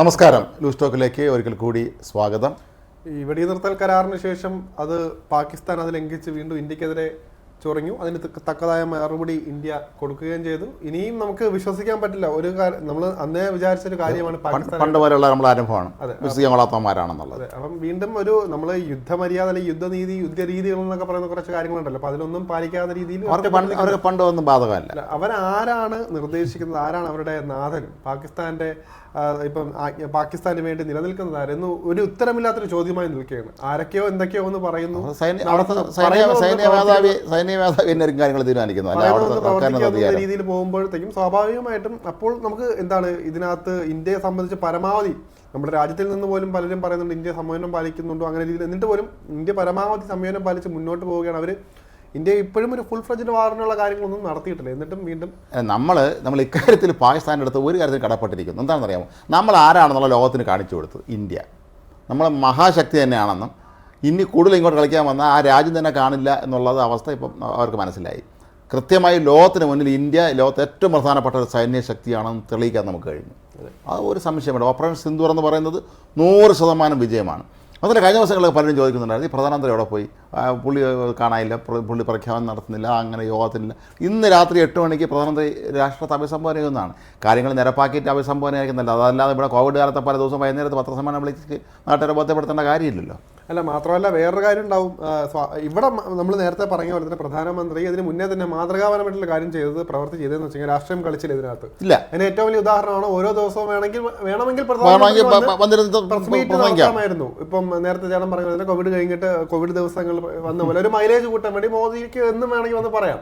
നമസ്കാരം. ലൂസ് ടോക്കിലേക്ക് ഒരിക്കൽ കൂടി സ്വാഗതം. ഈ വെടിനിർത്തൽ കരാറിന് ശേഷം അത് പാകിസ്ഥാൻ അത് ലംഘിച്ച് വീണ്ടും ഇന്ത്യക്കെതിരെ ചൊറിഞ്ഞു. അതിന് തക്ക- തക്കതായ മറുപടി ഇന്ത്യ കൊടുക്കുകയും ചെയ്തു. ഇനിയും നമുക്ക് വിശ്വസിക്കാൻ പറ്റില്ല. ഒരു നമ്മൾ അന്നേ വിചാരിച്ച ഒരു കാര്യമാണ് പണ്ട് പാകിസ്ഥാൻ. പണ്ട് വരെയുള്ള നമ്മുടെ അനുഭവമാണ്. വിശ്വസിക്കാൻ കൊള്ളാത്തവന്മാരാണെന്നുള്ളത് അപ്പം വീണ്ടും ഒരു നമ്മൾ യുദ്ധമര്യാദ അല്ലെങ്കിൽ യുദ്ധനീതി യുദ്ധരീതികൾ എന്നൊക്കെ പറയുന്ന കുറച്ച് കാര്യങ്ങളുണ്ടല്ലോ. അപ്പൊ അതിലൊന്നും പാലിക്കാത്ത രീതിയിൽ അവർക്ക് പണ്ട് ഒന്നും ബാധകമല്ല. അവരാരാണ് നിർദ്ദേശിക്കുന്നത്? ആരാണ് അവരുടെ നാഥൻ? പാകിസ്ഥാന്റെ ഇപ്പം പാകിസ്ഥാന് വേണ്ടി നിലനിൽക്കുന്നത് ആരെന്ന് ഒരു ഉത്തരമില്ലാത്തൊരു ചോദ്യമായി നിൽക്കുകയാണ്. ആരൊക്കെയോ എന്തൊക്കെയോ എന്ന് പറയുന്നു. സൈന്യ അവിടുത്തെ നടത്തുന്നു. സൈന്യ പറയുന്നതൊന്ന് മേധാവി സൈന്യ മേധാവി എന്നായിരിക്കും കാര്യങ്ങൾ തീരുമാനിക്കുന്നത് രീതിയിൽ പോകുമ്പോഴത്തേക്കും സ്വാഭാവികമായിട്ടും അപ്പോൾ നമുക്ക് എന്താണ് ഇതിനകത്ത് ഇന്ത്യയെ സംബന്ധിച്ച് പരമാവധി നമ്മുടെ രാജ്യത്തിൽ നിന്ന് പോലും പലരും പറയുന്നുണ്ട് ഇന്ത്യ സംയമനം പാലിക്കുന്നുണ്ടോ അങ്ങനെ രീതിയിൽ. എന്നിട്ട് പോലും ഇന്ത്യ പരമാവധി സംയമനം പാലിച്ച് മുന്നോട്ട് പോവുകയാണ് അവർ ഇന്ത്യ ഇപ്പോഴും ഒരു ഫുൾ ഫ്ലഡ്ജ് വാറിനുള്ള കാര്യങ്ങളൊന്നും നടത്തിയിട്ടില്ല. എന്നിട്ടും വീണ്ടും നമ്മൾ നമ്മൾ ഇക്കാര്യത്തിൽ പാകിസ്ഥാന്റെ അടുത്ത് ഒരു കാര്യത്തിൽ കടപ്പെട്ടിരിക്കുന്നു. എന്താണെന്ന് അറിയാമോ നമ്മൾ ആരാണെന്നുള്ള ലോകത്തിന് കാണിച്ചു കൊടുത്തു ഇന്ത്യ. നമ്മൾ മഹാശക്തി തന്നെയാണെന്നും ഇനി കൂടുതൽ ഇങ്ങോട്ട് കളിക്കാൻ വന്നാൽ ആ രാജ്യം തന്നെ കാണില്ല എന്നുള്ളത് അവസ്ഥ ഇപ്പം അവർക്ക് മനസ്സിലായി. കൃത്യമായി ലോകത്തിന് മുന്നിൽ ഇന്ത്യ ലോകത്ത് ഏറ്റവും പ്രധാനപ്പെട്ട ഒരു സൈന്യ ശക്തിയാണെന്ന് തെളിയിക്കാൻ നമുക്ക് കഴിഞ്ഞു. അത്. ഒരു സംശയമുണ്ട്. ഓപ്പറേഷൻ സിന്ധു എന്ന് പറയുന്നത് നൂറ് ശതമാനം വിജയമാണ്. അതുപോലെ കഴിഞ്ഞ ദിവസങ്ങളിൽ പലരും ചോദിക്കുന്നുണ്ടായിരുന്നു ഈ പ്രധാനമന്ത്രി എവിടെ പോയി? പുള്ളി കാണാനില്ല പുള്ളി പ്രഖ്യാപനം നടത്തുന്നില്ല അങ്ങനെ യോഗത്തിനില്ല. ഇന്ന് രാത്രി എട്ട് മണിക്ക് പ്രധാനമന്ത്രി രാഷ്ട്രത്തെ അഭിസംബോധന ചെയ്യുന്നതാണ്. കാര്യങ്ങൾ നിരപ്പാക്കിയിട്ട് അഭിസംബോധന ആയിരിക്കുന്നില്ല അതല്ലാതെ ഇവിടെ കോവിഡ് കാലത്തെ പല ദിവസം വൈകുന്നേരത്ത് പത്രസമ്മേളനം വിളിച്ച് നാട്ടുകാരെ ബോധ്യപ്പെടുത്തേണ്ട കാര്യമില്ലല്ലോ. അല്ല മാത്രമല്ല വേറൊരു കാര്യം ഉണ്ടാവും. ഇവിടെ നമ്മൾ നേരത്തെ പറഞ്ഞ പോലെ തന്നെ പ്രധാനമന്ത്രി ഇതിന് മുന്നേ തന്നെ മാതൃകാപരമായിട്ടുള്ള കാര്യം ചെയ്തത് പ്രവർത്തി ചെയ്തതെന്ന് വെച്ച് കഴിഞ്ഞാൽ രാഷ്ട്രീയം കളിച്ചില്ല ഇതിനകത്ത്. ഇല്ല. അതിന് ഏറ്റവും വലിയ ഉദാഹരണമാണ് ഓരോ ദിവസവും വേണമെങ്കിൽ വേണമെങ്കിൽ പ്രധാനമായിരുന്നു ഇപ്പം നേരത്തെ ചേട്ടൻ പറഞ്ഞ പോലെ കോവിഡ് കഴിഞ്ഞിട്ട് കോവിഡ് ദിവസങ്ങൾ വന്ന പോലെ. ഒരു മൈലേജ് കൂട്ടാൻ വേണ്ടി മോദിക്ക് എന്നും വേണമെങ്കിൽ വന്ന് പറയാം.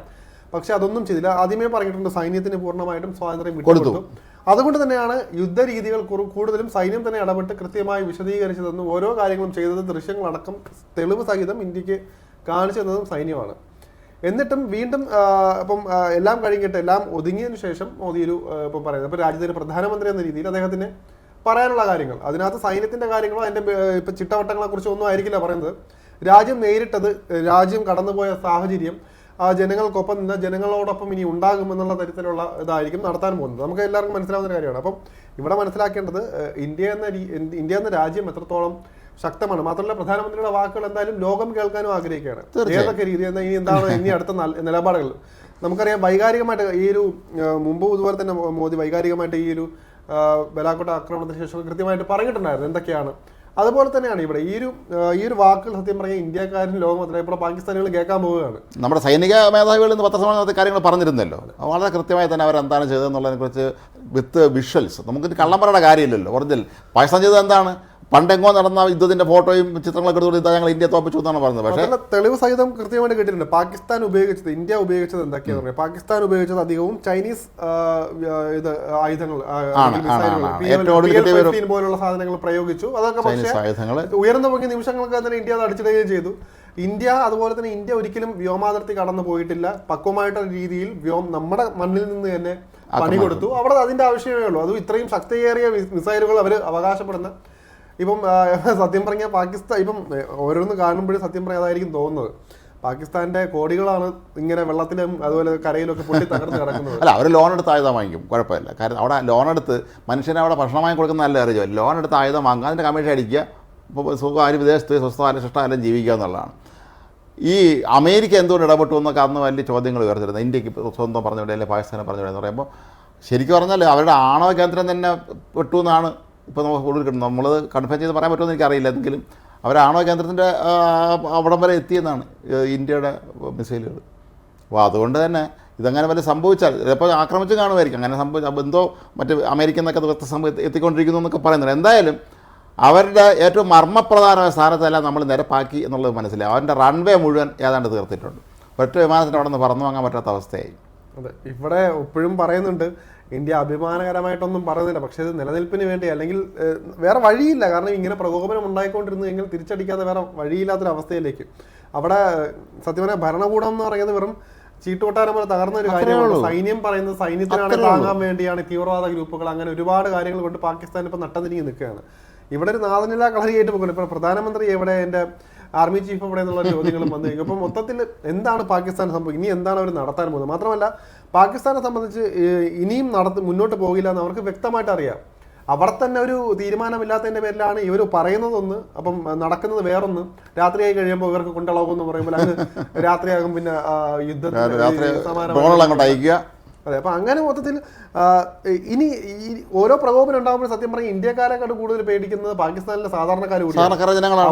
പക്ഷെ അതൊന്നും ചെയ്തില്ല. ആദ്യമേ പറഞ്ഞിട്ടുണ്ട് സൈന്യത്തിന് പൂർണമായിട്ടും സ്വാതന്ത്ര്യം വിട്ടുകൊടുത്തു. അതുകൊണ്ട് തന്നെയാണ് യുദ്ധരീതികൾ കൂടുതലും സൈന്യം തന്നെ ഇടപെട്ട് കൃത്യമായി വിശദീകരിച്ചതെന്നും ഓരോ കാര്യങ്ങളും ചെയ്തത് ദൃശ്യങ്ങളടക്കം തെളിവ് സഹിതം ഇന്ത്യയ്ക്ക് കാണിച്ചു തന്നതും സൈന്യമാണ്. എന്നിട്ടും വീണ്ടും ഇപ്പം എല്ലാം കഴിഞ്ഞിട്ട് എല്ലാം ഒതുങ്ങിയതിനു ശേഷം മോദി ഒരു ഇപ്പം പറയുന്നത്. ഇപ്പം രാജ്യത്തിന്റെ പ്രധാനമന്ത്രി എന്ന രീതിയിൽ അദ്ദേഹത്തിന് പറയാനുള്ള കാര്യങ്ങൾ. അതിനകത്ത് സൈന്യത്തിന്റെ കാര്യങ്ങളോ അതിന്റെ ഇപ്പം ഇപ്പൊ ചിട്ടവട്ടങ്ങളെ കുറിച്ചോ ഒന്നും ആയിരിക്കില്ല പറയുന്നത്. രാജ്യം നേരിട്ടത് രാജ്യം കടന്നുപോയ സാഹചര്യം ആ ജനങ്ങൾക്കൊപ്പം നിന്ന് ജനങ്ങളോടൊപ്പം ഇനി ഉണ്ടാകുമെന്നുള്ള തരത്തിലുള്ള ഇതായിരിക്കും നടത്താൻ പോകുന്നത്. നമുക്ക് എല്ലാവർക്കും മനസ്സിലാവുന്ന കാര്യമാണ്. അപ്പം ഇവിടെ മനസ്സിലാക്കേണ്ടത് ഇന്ത്യ എന്ന ഇന്ത്യ എന്ന രാജ്യം എത്രത്തോളം ശക്തമാണ്. മാത്രമല്ല പ്രധാനമന്ത്രിയുടെ വാക്കുകൾ എന്തായാലും ലോകം കേൾക്കാനും ആഗ്രഹിക്കുകയാണ്. ഏതൊക്കെ രീതി ഇനി എന്താണ് ഇനി അടുത്ത നിലപാടുകൾ? നമുക്കറിയാം വൈകാരികമായിട്ട് ഈ ഒരു മുമ്പ് ഇതുപോലെ തന്നെ മോദി വൈകാരികമായിട്ട് ഈ ഒരു ബലാക്കോട്ട ആക്രമണത്തിന് ശേഷം കൃത്യമായിട്ട് പറഞ്ഞിട്ടുണ്ടായിരുന്നു എന്തൊക്കെയാണ് അതുപോലെ തന്നെയാണ് ഇവിടെ ഈ ഒരു ഈ ഒരു വാക്കുകൾ സത്യം പറഞ്ഞാൽ ഇന്ത്യക്കാരും ലോകം ഇപ്പോൾ പാകിസ്ഥാനികൾ കേൾക്കാൻ പോവുകയാണ്. നമ്മുടെ സൈനിക മേധാവികൾ ഇന്ന് പത്രസമ്മേളനത്തിൽ കാര്യങ്ങൾ പറഞ്ഞിരുന്നല്ലോ. വളരെ കൃത്യമായി തന്നെ അവർ അവരെന്താണ് ചെയ്തതെന്നുള്ളതിനെക്കുറിച്ച് വിത്ത് വിഷ്വൽസ്. നമുക്ക് കള്ളം പറയേണ്ട കാര്യമില്ലല്ലോ. ഒറിജിനൽ. പാകിസ്ഥാൻ ചെയ്തത് എന്താണ്? പണ്ടെങ്ങോ നടന്ന യുദ്ധത്തിന്റെ ഫോട്ടോയും ചിത്രങ്ങളൊക്കെ എടുത്തു ഞങ്ങൾ ഇന്ത്യ തോപ്പിച്ചു എന്നാണ് പറഞ്ഞത്. പക്ഷേ തെളിവ് സഹിതം കൃത്യമായിട്ട് കേട്ടിട്ടുണ്ട്. പാകിസ്ഥാൻ ഉപയോഗിച്ചത് ഇന്ത്യ ഉപയോഗിച്ചത് എന്തൊക്കെയാണ് പറയുക പാകിസ്ഥാൻ ഉപയോഗിച്ചത് അധികവും ചൈനീസ് ഇത് ആയുധങ്ങൾ ആ, ആണ്, മിസൈലുകൾ, ആണ്. PL ഏറ്റവും ഒടുവിൽ കിട്ടിയ ഒരു- 15 പോലുള്ള സാധനങ്ങൾ പ്രയോഗിച്ചു. അതൊക്കെ പക്ഷേ ഉയർന്നു പൊങ്ങിയ നിമിഷങ്ങൾക്ക് തന്നെ ഇന്ത്യ അത് അടിച്ചിടുകയും ചെയ്തു. ഇന്ത്യ അതുപോലെ തന്നെ ഇന്ത്യ ഒരിക്കലും വ്യോമാതിർത്തി കടന്നു പോയിട്ടില്ല. പക്വമായിട്ടുള്ള രീതിയിൽ വ്യോം നമ്മുടെ മണ്ണിൽ നിന്ന് തന്നെ പണി കൊടുത്തു അവിടെ അതിന്റെ ആവശ്യമേ ഉള്ളൂ. അതും ഇത്രയും ശക്തിയേറിയ മിസൈലുകൾ അവർ അവകാശപ്പെടുന്ന ഇപ്പം സത്യം പറഞ്ഞാൽ പാകിസ്ഥാൻ ഇപ്പം ഓരോന്ന് കാണുമ്പോഴും സത്യം പറയാൻ അതായിരിക്കും തോന്നുന്നത്. പാകിസ്ഥാന്റെ കോടികളാണ് ഇങ്ങനെ വെള്ളത്തിലും അതുപോലെ കരയിലൊക്കെ പൊട്ടി തകർന്ന് കിടക്കുന്നത്. അല്ല അവർ ലോൺ എടുത്ത് ആയുധം വാങ്ങിക്കും. കുഴപ്പമില്ല. കാരണം അവിടെ ലോൺ എടുത്ത് മനുഷ്യനെ അവിടെ ഭക്ഷണം വാങ്ങി കൊടുക്കുന്ന നല്ല അറിയോ. ലോൺ എടുത്ത് ആയുധം വാങ്ങുക അതിന്റെ കമ്മീഷൻ അടിക്കുക. ഇപ്പോൾ സുഖം ആര് വിദേശത്ത് സ്വസ്ഥകാലം ശിഷ്ടകാലം ജീവിക്കുക എന്നുള്ളതാണ്. ഈ അമേരിക്ക എന്തുകൊണ്ട് ഇടപെട്ടു എന്നൊക്കെ അന്ന് വലിയ ചോദ്യങ്ങൾ ഉയർത്തിരുന്നത് ഇന്ത്യയ്ക്ക് സ്വന്തം പറഞ്ഞുവിടെ അല്ലെങ്കിൽ പാകിസ്ഥാനെ പറഞ്ഞുവിടെ എന്ന് പറയുമ്പോൾ ശരിക്കും പറഞ്ഞാൽ അവരുടെ ആണവ കേന്ദ്രം തന്നെ പെട്ടു എന്നാണ് ഇപ്പോൾ നമുക്ക് കൂടുതൽ കിട്ടും. നമ്മൾ കൺഫേം ചെയ്ത് പറയാൻ പറ്റുമെന്ന് എനിക്കറിയില്ല. എങ്കിലും അവരാണോ കേന്ദ്രത്തിന്റെ അവിടം വരെ എത്തിയെന്നാണ് ഇന്ത്യയുടെ മിസൈലുകൾ. അപ്പോൾ അതുകൊണ്ട് തന്നെ ഇതങ്ങനെ വല്ല സംഭവിച്ചാൽ ചിലപ്പോൾ ആക്രമിച്ച് കാണുമായിരിക്കും. അങ്ങനെ സംഭവിച്ചാൽ എന്തോ മറ്റ് അമേരിക്കൻ എന്നൊക്കെ വ്യത്യസ്ത സംഭവം എത്തിക്കൊണ്ടിരിക്കുന്നു എന്നൊക്കെ പറയുന്നുണ്ട്. എന്തായാലും അവരുടെ ഏറ്റവും മർമ്മപ്രധാനമായ സ്ഥാനത്തല്ല നമ്മൾ നിരപ്പാക്കി എന്നുള്ളത് മനസ്സിലായി. അവന്റെ റൺവേ മുഴുവൻ ഏതാണ്ട് തീർത്തിട്ടുണ്ട്. ഒറ്റ വിമാനത്തിന് അവിടെ നിന്ന് പറന്നു വാങ്ങാൻ പറ്റാത്ത അവസ്ഥയായി. അതെ ഇവിടെ ഇപ്പോഴും പറയുന്നുണ്ട് ഇന്ത്യ അഭിമാനകരമായിട്ടൊന്നും പറയുന്നില്ല. പക്ഷേ ഇത് നിലനിൽപ്പിന് വേണ്ടി അല്ലെങ്കിൽ വേറെ വഴിയില്ല. കാരണം ഇങ്ങനെ പ്രകോപനം ഉണ്ടായിക്കൊണ്ടിരുന്നു എങ്കിൽ തിരിച്ചടിക്കാതെ വേറെ വഴിയില്ലാത്തൊരവസ്ഥയിലേക്ക്. അവിടെ സത്യം പറഞ്ഞാൽ ഭരണകൂടം എന്ന് പറയുന്നത് വെറും ചീട്ടുകൊട്ടാരം പോലെ തകർന്ന ഒരു കാര്യമാണ്. സൈന്യം പറയുന്നത് സൈന്യത്തിനാണ് താങ്ങാൻ വേണ്ടിയാണ്. തീവ്രവാദ ഗ്രൂപ്പുകൾ അങ്ങനെ ഒരുപാട് കാര്യങ്ങൾ കൊണ്ട് പാകിസ്ഥാൻ ഇപ്പൊ നട്ടതിരിഞ്ഞ് നിൽക്കുകയാണ്. ഇവിടെ ഒരു നാഥനില കളരിയായിട്ട് പോകുന്നു ഇപ്പൊ പ്രധാനമന്ത്രി എവിടെ? എന്റെ ആർമി ചീഫ് എവിടെ എന്നുള്ള ചോദ്യങ്ങളും വന്നു കഴിഞ്ഞു. അപ്പോൾ മൊത്തത്തിൽ എന്താണ് പാകിസ്ഥാൻ സംഭവിക്കുന്നത് ഇനി എന്താണ് അവർ നടത്താൻ പോകുന്നത്? മാത്രമല്ല പാകിസ്ഥാനെ സംബന്ധിച്ച് ഇനിയും നടത്തി മുന്നോട്ട് പോകില്ല എന്ന് അവർക്ക് വ്യക്തമായിട്ട് അറിയാം. അവിടെ തന്നെ ഒരു തീരുമാനമില്ലാത്തതിന്റെ പേരിലാണ് ഇവർ പറയുന്നതൊന്ന് അപ്പം നടക്കുന്നത് വേറൊന്ന്. രാത്രിയായി കഴിയുമ്പോൾ ഇവർക്ക് കൊണ്ടളവെന്ന് പറയുമ്പോൾ അത് രാത്രിയാകും പിന്നെ യുദ്ധത്തിൽ അതെ അപ്പൊ അങ്ങനെ മൊത്തത്തിൽ ഇനി ഈ ഓരോ പ്രകോപനം ഉണ്ടാകുമ്പോൾ സത്യം പറഞ്ഞാൽ ഇന്ത്യക്കാരെക്കാട് കൂടുതൽ പേടിക്കുന്നത് പാകിസ്ഥാനിലെ സാധാരണക്കാർ കൂടിയാണ്.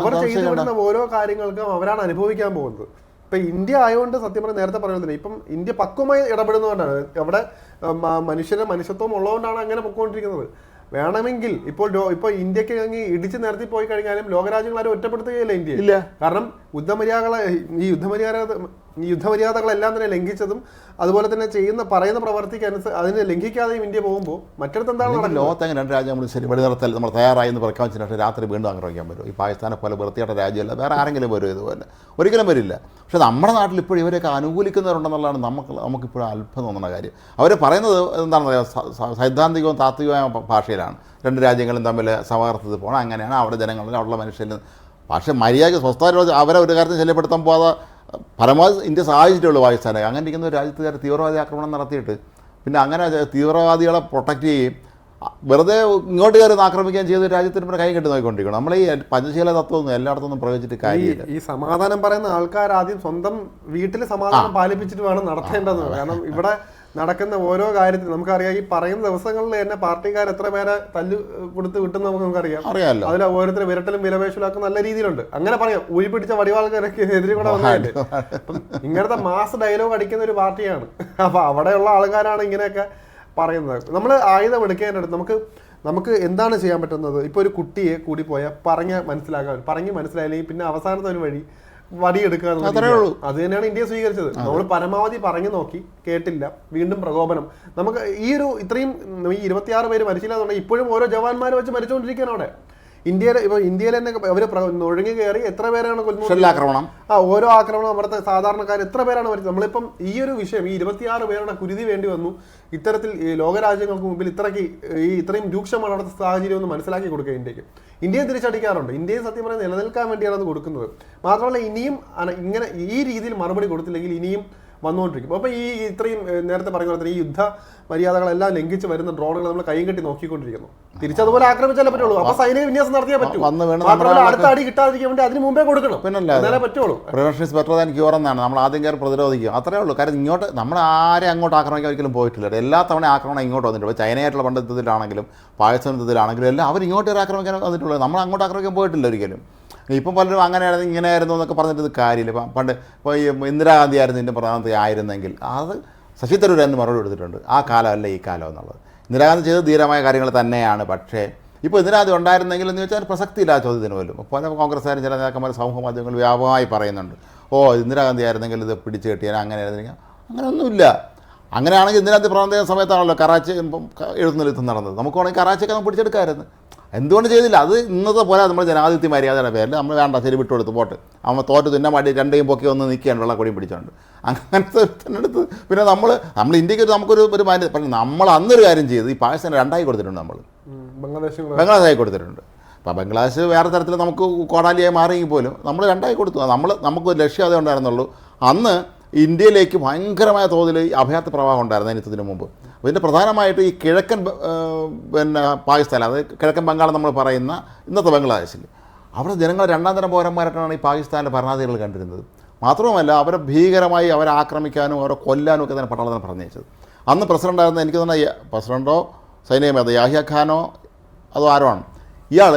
അവർ ചെയ്തു ഓരോ കാര്യങ്ങൾക്കും അവരാണ് അനുഭവിക്കാൻ പോകുന്നത്. ഇപ്പൊ ഇന്ത്യ ആയതുകൊണ്ട് സത്യം പറഞ്ഞാൽ നേരത്തെ പറയുന്നത് ഇപ്പം ഇന്ത്യ പക്വമായി ഇടപെടുന്നതുകൊണ്ടാണ്. അവിടെ മനുഷ്യരെ മനുഷ്യത്വം ഉള്ളതുകൊണ്ടാണ് അങ്ങനെ പൊക്കോണ്ടിരിക്കുന്നത്. വേണമെങ്കിൽ ഇപ്പോൾ ഇപ്പൊ ഇപ്പോൾ ഇന്ത്യയ്ക്ക് അങ്ങ് ഇടിച്ചു നിരത്തി പോയി കഴിഞ്ഞാലും ലോകരാജ്യങ്ങൾ ആരും ഒറ്റപ്പെടുത്തുകയില്ല ഇന്ത്യ ഇല്ല. കാരണം യുദ്ധമര്യാദകളെ ഈ യുദ്ധമര്യാദ യുദ്ധമര്യാദകളെല്ലാം തന്നെ ലംഘിച്ചതും അതുപോലെ തന്നെ ചെയ്യുന്ന പറയുന്ന പ്രവർത്തിക്ക് അനുസരിച്ച് അതിനെ ലംഘിക്കാതെയും ഇന്ത്യ പോകുമ്പോൾ മറ്റിടത്ത് എന്താണ് നടക്കുന്നത്? ലോകത്ത് രണ്ട് രാജ്യം നമ്മൾ ശരി വെടിനിർത്തൽ നമ്മൾ തയ്യാറായി എന്ന് പ്രഖ്യാപിച്ചിട്ട് രാത്രി വീണ്ടും ആക്രമിക്കാൻ പറ്റും ഈ പാകിസ്ഥാനെ പോലെ വൃത്തിയായിട്ട രാജ്യമല്ല വേറെ ആരെങ്കിലും വരും ഇതുപോലെ. ഒരിക്കലും വരില്ല. പക്ഷേ നമ്മുടെ നാട്ടിൽ ഇപ്പോഴും ഇവരെയൊക്കെ അനുകൂലിക്കുന്നവരുണ്ടെന്നുള്ളതാണ് നമുക്ക് നമുക്കിപ്പോഴും അത്ഭുതം തോന്നുന്ന കാര്യം. അവർ പറയുന്നത് എന്താണെന്ന് സൈദ്ധാന്തികവും താത്വികമായ ഭാഷയിലാണ്. രണ്ട് രാജ്യങ്ങളും തമ്മിൽ സമാഹർത്തത്തിൽ പോകണം അങ്ങനെയാണ് അവിടെ ജനങ്ങളിൽ അവിടെയുള്ള മനുഷ്യരിൽ പക്ഷേ മര്യാദ സ്വസ്ഥ അവരെ ഒരു കാര്യത്തിൽ ശല്യപ്പെടുത്താൻ പോകാതെ പരമാവധി ഇന്ത്യ സഹായിച്ചിട്ടുള്ളൂ പാകിസ്ഥാനെ. അങ്ങനെ ഇരിക്കുന്ന ഒരു രാജ്യത്തുകാർ തീവ്രവാദി ആക്രമണം നടത്തിയിട്ട് പിന്നെ അങ്ങനെ തീവ്രവാദികളെ പ്രൊട്ടക്റ്റ് ചെയ്യുകയും വെറുതെ ഇങ്ങോട്ട് കയറി ആക്രമിക്കുകയും ചെയ്ത് രാജ്യത്തിന് പിന്നെ കൈ കെട്ടി നോക്കിക്കൊണ്ടിരിക്കണം. നമ്മൾ ഈ പഞ്ചശീല തത്വമൊന്നും എല്ലായിടത്തൊന്നും പ്രയോഗിച്ചിട്ട് കാര്യമില്ല. ഈ സമാധാനം പറയുന്ന ആൾക്കാർ ആദ്യം സ്വന്തം വീട്ടിൽ സമാധാനം പാലിപ്പിച്ചിട്ട് വേണം നടത്തേണ്ടത്. കാരണം ഇവിടെ നടക്കുന്ന ഓരോ കാര്യത്തിലും നമുക്കറിയാം ഈ പറയുന്ന ദിവസങ്ങളിൽ തന്നെ പാർട്ടിക്കാർ എത്ര പേരെ തല്ലു കൊടുത്ത് വിട്ടെന്ന് നമുക്ക് നമുക്കറിയാം. അറിയാമല്ലോ അതിൽ ഓരോരുത്തർ വിരട്ടലും വിലപേശലും നല്ല രീതിയിലുണ്ട്. അങ്ങനെ പറയാം ഉഴി പിടിച്ച വടിവാൾക്കാരൊക്കെ എതിരെ കൂടെ വന്നിട്ടുണ്ട് അപ്പം ഇങ്ങനത്തെ മാസ് ഡയലോഗ് അടിക്കുന്ന ഒരു പാർട്ടിയാണ്. അപ്പൊ അവിടെയുള്ള ആൾക്കാരാണ് ഇങ്ങനെയൊക്കെ പറയുന്നത്. നമ്മൾ ആയുധം എടുക്കാനായിട്ട് നമുക്ക് നമുക്ക് എന്താണ് ചെയ്യാൻ പറ്റുന്നത്? ഇപ്പൊ ഒരു കുട്ടിയെ കൂടി പോയാൽ പറഞ്ഞ് മനസ്സിലാക്കാൻ പറഞ്ഞ് മനസ്സിലായില്ലെങ്കിൽ പിന്നെ അവസാനത്തെ ഒരു വഴി വടിയെടുക്കുക. അത് തന്നെയാണ് ഇന്ത്യ സ്വീകരിച്ചത്. നമ്മൾ പരമാവധി പറഞ്ഞു നോക്കി കേട്ടില്ല. വീണ്ടും പ്രകോപനം. നമുക്ക് ഈ ഒരു ഇത്രയും ഈ ഇരുപത്തിയാറ് പേര് മരിച്ചില്ല എന്നുണ്ടെങ്കിൽ ഇപ്പോഴും ഓരോ ജവാന്മാർ വെച്ച് മരിച്ചുകൊണ്ടിരിക്കുകയാണ് അവിടെ. ഇന്ത്യയിൽ ഇപ്പൊ ഇന്ത്യയിൽ തന്നെ അവർ ഒഴുങ്ങി നുഴഞ്ഞു കയറി എത്ര പേരാണ് കൊല്ലുന്നത് ഷെല്ലാക്രമണം. ആ ഓരോ ആക്രമണം അവിടുത്തെ സാധാരണക്കാർ എത്ര പേരാണ് വരുന്നത് നമ്മളിപ്പം ഈ ഒരു വിഷയം ഈ ഇരുപത്തിയാറ് പേരുടെ കുരുതി വേണ്ടി വന്നു. ഇത്തരത്തിൽ ലോകരാജ്യങ്ങൾക്ക് മുമ്പിൽ ഇത്രയ്ക്ക് ഈ ഇത്രയും രൂക്ഷമാണ് അവിടുത്തെ സാഹചര്യം എന്ന് മനസ്സിലാക്കി കൊടുക്കുക ഇന്ത്യയ്ക്ക്. ഇന്ത്യയെ തിരിച്ചടിക്കാറുണ്ട്. ഇന്ത്യയെ സത്യം പറഞ്ഞാൽ നിലനിൽക്കാൻ വേണ്ടിയാണ് അത് കൊടുക്കുന്നത്. മാത്രമല്ല ഇനിയും ഇങ്ങനെ ഈ രീതിയിൽ മറുപടി കൊടുത്തില്ലെങ്കിൽ ഇനിയും വന്നുകൊണ്ടിരിക്കും. അപ്പോൾ ഈ ഇത്രയും നേരത്തെ പറഞ്ഞ പോലെ തന്നെ ഈ യുദ്ധ മര്യാദകളെല്ലാം ലംഘിച്ച് വരുന്ന ഡ്രോണുകൾ നമ്മൾ കൈ കെട്ടി നോക്കിക്കൊണ്ടിരിക്കുന്നു. തിരിച്ചതുപോലെ ആക്രമിച്ചാലേ പറ്റുള്ളൂ. അപ്പൊ സൈനിക വിന്യാസം നടത്തിയേ പറ്റൂ. അടുത്ത അടി കിട്ടാതിരിക്കാൻ വേണ്ടി അതിന് മുമ്പേ കൊടുക്കണം. പിന്നെ പറ്റുള്ളൂ. പ്രിവെൻഷൻ ബെറ്റർ ദാൻ ക്യൂർ എന്നാണ്. നമ്മൾ ആദ്യം കയറി പ്രതിരോധിക്കും. അത്രേ ഉള്ളൂ. കാര്യം ഇങ്ങോട്ട് നമ്മൾ ആരെ അങ്ങോട്ട് ആക്രമിക്കാൻ ഒരിക്കലും പോയിട്ടില്ല. എല്ലാ തവണ ആക്രമണം ഇങ്ങോട്ട് വന്നിട്ടുണ്ട്. ചൈനയായിട്ടുള്ള പണ്ട് യുദ്ധത്തിലാണെങ്കിലും പാകിസ്ഥാൻ യുദ്ധത്തിലാണെങ്കിലും എല്ലാം അവർ ഇങ്ങോട്ട് ആക്രമിക്കാൻ വന്നിട്ടുള്ളത്. നമ്മൾ അങ്ങോട്ട് ആക്രമിക്കാൻ പോയിട്ടില്ല ഒരിക്കലും. ഇപ്പം പലരും അങ്ങനെയായിരുന്നു ഇങ്ങനെയായിരുന്നു എന്നൊക്കെ പറഞ്ഞിട്ട് കാര്യമില്ല. ഇപ്പം പണ്ട് ഇപ്പോൾ ഈ ഇന്ദിരാഗാന്ധി ആയിരുന്നു ഇതിന്റെ പ്രധാനമന്ത്രി ആയിരുന്നെങ്കിൽ അത് ശശി തരൂർ എന്ന് മറുപടി കൊടുത്തിട്ടുണ്ട്. ആ കാലമല്ല ഈ കാലം എന്നുള്ളത്. ഇന്ദിരാഗാന്ധി ചെയ്ത ധീരമായ കാര്യങ്ങൾ തന്നെയാണ്. പക്ഷേ ഇപ്പോൾ ഇതിനകത്ത് ഉണ്ടായിരുന്നെങ്കിൽ എന്ന് വെച്ചാൽ പ്രസക്തിയില്ല ആ ചോദ്യത്തിന് പോലും. പല കോൺഗ്രസ്സുകാരും ചില നേതാക്കന്മാർ സമൂഹ മാധ്യമങ്ങൾ വ്യാപകമായി പറയുന്നുണ്ട്. ഓ ഇന്ദിരാഗാന്ധി ആയിരുന്നെങ്കിൽ ഇത് പിടിച്ചു കെട്ടിയാൽ അങ്ങനെ ആയിരുന്നെങ്കിൽ അങ്ങനെയൊന്നുമില്ല. അങ്ങനെയാണെങ്കിൽ ഇന്ദിരാഗാന്ധി പ്രവർത്തന സമയത്താണല്ലോ കറാച്ചി ക- എഴുത്തുനിന്ന് നടന്നത്. നമുക്ക് വേണമെങ്കിൽ കറാച്ചിയൊക്കെ നമുക്ക് പിടിച്ചെടുക്കാമായിരുന്നു. എന്തുകൊണ്ട് ചെയ്തില്ല? അത് ഇന്നത്തെ പോലെ നമ്മൾ ജനാധിപത്യ മര്യാദയുടെ പേരിൽ നമ്മൾ വേണ്ട ശരി വിട്ടുകൊടുത്ത് പോട്ട്. അവൻ തോറ്റ് തുന്നാൻ മടി രണ്ടേയും പൊക്കി ഒന്ന് നിൽക്കുകയാണ് വെള്ളക്കൊടിയും പിടിച്ചോണ്ട്. അങ്ങനത്തെ ഒരുത്തനെടുത്ത് പിന്നെ നമ്മൾ നമ്മൾ ഇന്ത്യയ്ക്ക് ഒരു നമുക്കൊരു ഒരു മാന്യത പക്ഷേ നമ്മൾ അന്നൊരു കാര്യം ചെയ്ത് ഈ പാകിസ്ഥാൻ രണ്ടായി കൊടുത്തിട്ടുണ്ട് നമ്മൾ ബംഗ്ലാദേശ് ബംഗ്ലാദേശും ബംഗ്ലാദേശായി കൊടുത്തിട്ടുണ്ട്. അപ്പോൾ ബംഗ്ലാദേശ് വേറെ തരത്തിൽ നമുക്ക് കോടാലിയായി മാറിയെങ്കിൽ പോലും നമ്മൾ രണ്ടായി കൊടുത്തു. നമ്മൾ നമുക്ക് ഒരു ലക്ഷ്യം അതേ ഉണ്ടായിരുന്നുള്ളൂ. അന്ന് ഇന്ത്യയിലേക്ക് ഭയങ്കരമായ തോതിൽ അഭയാർത്ഥ പ്രവാഹം ഉണ്ടായിരുന്നു അതിനത്തിന് മുമ്പ്. ഇതിന്റെ പ്രധാനമായിട്ട് ഈ കിഴക്കൻ പിന്നെ പാകിസ്ഥാൻ അതായത് കിഴക്കൻ ബംഗാൾ നമ്മൾ പറയുന്ന ഇന്നത്തെ ബംഗ്ലാദേശിൽ. അവിടെ ജനങ്ങൾ രണ്ടാം തരം പൗരന്മാരായിട്ടാണ് ഈ പാകിസ്ഥാനിലെ ഭരണാധികാരികൾ കണ്ടിരുന്നത്. മാത്രവുമല്ല അവരെ ഭീകരമായി അവരെ ആക്രമിക്കാനും അവരെ കൊല്ലാനും ഒക്കെ തന്നെ പട്ടാളത്തിന് പറഞ്ഞയച്ചത്. അന്ന് പ്രസിഡന്റ് ആയിരുന്ന എനിക്ക് തന്നെ പ്രസിഡന്റോ സൈനിക മേധാവി യാഹിയ ഖാനോ അതോ ആരോ ആണ്. ഇയാൾ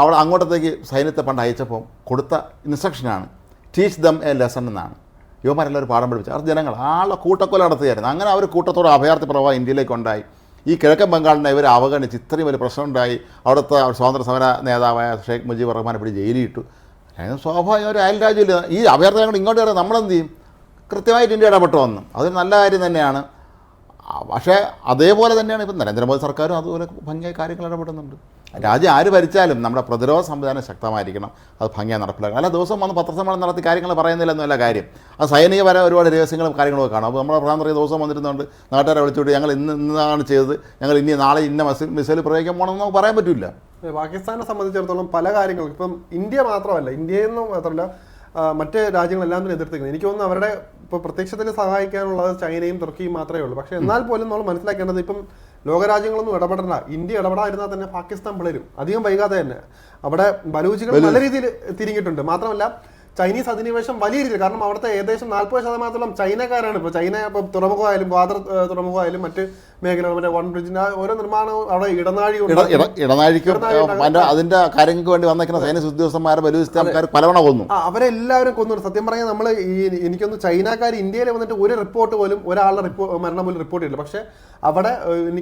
അവിടെ അങ്ങോട്ടത്തേക്ക് സൈന്യത്തെ പണ്ട് അയച്ചപ്പോൾ കൊടുത്ത ഇൻസ്ട്രക്ഷനാണ് ടീച്ച് ദം എ ലെസൺ എന്നാണ്. യുവമാരെല്ലാം ഒരു പാഠം പഠിപ്പിച്ചു. അവർ ജനങ്ങൾ ആളെ കൂട്ടക്കൊല നടത്തുകയായിരുന്നു. അങ്ങനെ അവർ കൂട്ടത്തോടെ അഭയാർത്ഥി പ്രവാഹം ഇന്ത്യയിലേക്ക് ഉണ്ടായി. ഈ കിഴക്കൻ ബംഗാളിനെ ഇവർ അവഗണിച്ച് ഇത്രയും വലിയ പ്രശ്നം ഉണ്ടായി അവിടുത്തെ സ്വാതന്ത്ര്യ സമര നേതാവായ ഷെയ്ഖ് മുജീബ് റഹ്മാനെ പിടി ജയിലിലിട്ടു അതിന് സ്വാഭാവികം ഒരു അയൽ രാജ്യമില്ല. ഈ അഭയാർത്ഥികൾ ഇങ്ങോട്ട് കയറി നമ്മളെന്ത് ചെയ്യും? കൃത്യമായിട്ട് ഇന്ത്യ ഇടപെട്ട് വന്നു. അതൊരു നല്ല കാര്യം തന്നെയാണ്. പക്ഷേ അതേപോലെ തന്നെയാണ് ഇപ്പം നരേന്ദ്രമോദി സർക്കാരും അതുപോലെ ഭംഗിയായ കാര്യങ്ങൾ ഇടപെടുന്നുണ്ട്. രാജ്യം ആര് ഭരിച്ചാലും നമ്മുടെ പ്രതിരോധ സംവിധാനം ശക്തമായിരിക്കണം. അത് ഭംഗിയായി നടപ്പിലാക്കണം. അല്ല ദിവസം വന്ന് പത്രസമ്മേളനം നടത്തി കാര്യങ്ങൾ പറയുന്നില്ലെന്നല്ല കാര്യം. അത് സൈനികപരം ഒരുപാട് രഹസ്യങ്ങളും കാര്യങ്ങളൊക്കെ കാണും. അപ്പോൾ നമ്മുടെ പ്രധാനമന്ത്രി ദിവസം വന്നിരുന്നുണ്ട് നാട്ടുകാരെ വിളിച്ചുകൊണ്ട് ഞങ്ങൾ ഇന്ന് ഇന്നാണ് ചെയ്തത്. ഞങ്ങൾ ഇനി നാളെ ഇന്ന മിസൈൽ മിസൈൽ പ്രയോഗിക്കാൻ പോകണമെന്ന് നമുക്ക് പറയാൻ പറ്റില്ല പാകിസ്ഥാനെ സംബന്ധിച്ചിടത്തോളം പല കാര്യങ്ങളും ഇപ്പം ഇന്ത്യ മാത്രമല്ല ഇന്ത്യയിൽ നിന്ന് മാത്രമല്ല മറ്റ് രാജ്യങ്ങളെല്ലാം തന്നെ എതിർത്തിരിക്കുന്നത് എനിക്ക് തോന്നുന്നു അവരുടെ ഇപ്പോൾ പ്രത്യക്ഷത്തിൽ സഹായിക്കാനുള്ളത് ചൈനയും തുർക്കിയും മാത്രമേ ഉള്ളൂ. പക്ഷേ എന്നാൽ പോലും നമ്മൾ മനസ്സിലാക്കേണ്ടത് ഇപ്പം ലോകരാജ്യങ്ങളൊന്നും ഇടപെടണ്ട. ഇന്ത്യ ഇടപെടാതിരുന്നാൽ തന്നെ പാകിസ്ഥാൻ പിളരും. അധികം വൈകാതെ തന്നെ. അവിടെ ബലൂചികൾ നല്ല രീതിയിൽ തിരിഞ്ഞിട്ടുണ്ട്. മാത്രമല്ല ചൈനീസ് അധിനിവേശം വലിയ രീതിയിൽ കാരണം അവിടുത്തെ ഏകദേശം നാൽപ്പത് ശതമാനത്തോളം ചൈനക്കാരാണ് ഇപ്പോൾ. ചൈന ഇപ്പോൾ തുറമുഖമായാലും ഗ്വാദർ ഏഹ്, തുറമുഖമായാലും മറ്റ് മേഖലകൾ മറ്റേ വൺ ബ്രിഡ്ജിന്റെ ഓരോ നിർമ്മാണവും അവിടെ ഇടനാഴി ഇട ഉണ്ടാക്കി. ഇട ഇടനാഴിക്കും അതിന്റെ കാര്യങ്ങൾക്ക് വേണ്ടി വന്നേക്കുന്ന സൈനിക ഉദ്യോഗസ്ഥന്മാരെ പലവണ കൊന്നു. അവരെല്ലാവരും കൊന്നു. സത്യം പറഞ്ഞാൽ നമ്മൾ ഈ എനിക്കൊന്ന് ചൈനക്കാർ ഇന്ത്യയിൽ വന്നിട്ട് ഒരു റിപ്പോർട്ട് പോലും ഒരാളുടെ റിപ്പോർട്ട് മരണം പോലും റിപ്പോർട്ട് ചെയ്തില്ല പക്ഷെ അവിടെ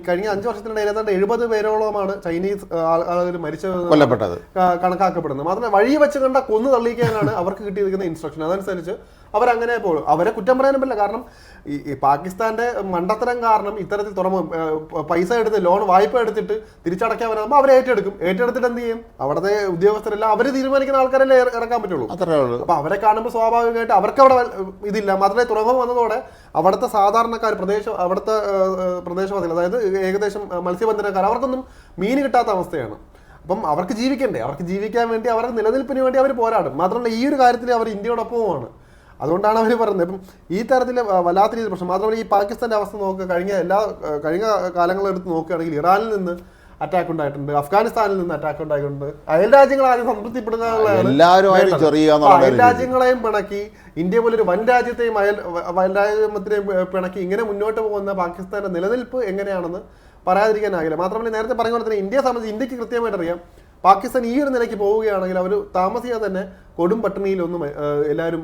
കഴിഞ്ഞ അഞ്ച് വർഷത്തിനിടയിൽ ഏതാണ്ട് എഴുപത് പേരോളമാണ് ചൈനീസ് ആളുകൾ മരിച്ചത് കൊല്ലപ്പെട്ടത്. കണക്കാക്കപ്പെടുന്നത്. മാത്രമല്ല വഴി വെച്ച് കണ്ട കൊന്നു തള്ളിക്കാനാണ് അവർക്ക് കിട്ടിയിരിക്കുന്ന ഇൻസ്ട്രക്ഷൻ അതനുസരിച്ച് അവരങ്ങനെ പോകും. അവരെ കുറ്റം പറയാനും പറ്റില്ല. കാരണം ഈ പാകിസ്ഥാന്റെ മണ്ടത്തരം കാരണം ഇത്തരത്തിൽ തുറമു പൈസ എടുത്ത് ലോൺ വായ്പ എടുത്തിട്ട് തിരിച്ചടയ്ക്കാൻ വരുമ്പോൾ അവർ ഏറ്റെടുക്കും. ഏറ്റെടുത്തിട്ട് എന്ത് ചെയ്യും? അവിടുത്തെ ഉദ്യോഗസ്ഥരെല്ലാം അവർ തീരുമാനിക്കുന്ന ആൾക്കാരല്ലേ ഇറക്കാൻ പറ്റുള്ളൂ. അപ്പൊ അവരെ കാണുമ്പോൾ സ്വാഭാവികമായിട്ട് അവർക്ക് അവിടെ ഇതില്ല. മാത്രമേ തുറമുഖം വന്നതോടെ അവിടുത്തെ സാധാരണക്കാർ പ്രദേശ അവിടുത്തെ പ്രദേശവാസികൾ അതായത് ഏകദേശം മത്സ്യബന്ധനക്കാർ അവർക്കൊന്നും മീൻ കിട്ടാത്ത അവസ്ഥയാണ്. അപ്പം അവർക്ക് ജീവിക്കണ്ടേ? അവർക്ക് ജീവിക്കാൻ വേണ്ടി അവരുടെ നിലനിൽപ്പിന് വേണ്ടി അവർ പോരാടും. മാത്രമല്ല ഈ ഒരു കാര്യത്തിൽ അവർ ഇന്ത്യയോടൊപ്പവുമാണ്. അതുകൊണ്ടാണ് അവർ പറയുന്നത്. ഇപ്പം ഈ തരത്തിൽ വല്ലാത്ത രീതിയിൽ പ്രശ്നം. മാത്രമല്ല ഈ പാകിസ്ഥാന്റെ അവസ്ഥ നോക്കുക കഴിഞ്ഞ എല്ലാ കഴിഞ്ഞ കാലങ്ങളെടുത്ത് നോക്കുകയാണെങ്കിൽ ഇറാനിൽ നിന്ന് അറ്റാക്ക് ഉണ്ടായിട്ടുണ്ട് അഫ്ഗാനിസ്ഥാനിൽ നിന്ന് അറ്റാക്ക് ഉണ്ടായിട്ടുണ്ട്. അയൽ രാജ്യങ്ങൾ ആദ്യം സംതൃപ്തിപ്പെടുന്ന അയൽ രാജ്യങ്ങളെയും പിണക്കി ഇന്ത്യ പോലൊരു വൻ രാജ്യത്തെയും അയൽ വൻ രാജ്യത്തെയും പിണക്കി ഇങ്ങനെ മുന്നോട്ട് പോകുന്ന പാകിസ്ഥാന്റെ നിലനിൽപ്പ് എങ്ങനെയാണെന്ന് പറയാതിരിക്കാനാകില്ല. മാത്രമല്ല നേരത്തെ പറഞ്ഞ പോലെ തന്നെ ഇന്ത്യയെ സംബന്ധിച്ച് ഇന്ത്യയ്ക്ക് കൃത്യമായിട്ട് അറിയാം പാകിസ്ഥാൻ ഈ ഒരു നിലയ്ക്ക് പോവുകയാണെങ്കിൽ അവർ താമസിയാതെ തന്നെ കൊടും പട്ടിണിയിലൊന്നും എല്ലാവരും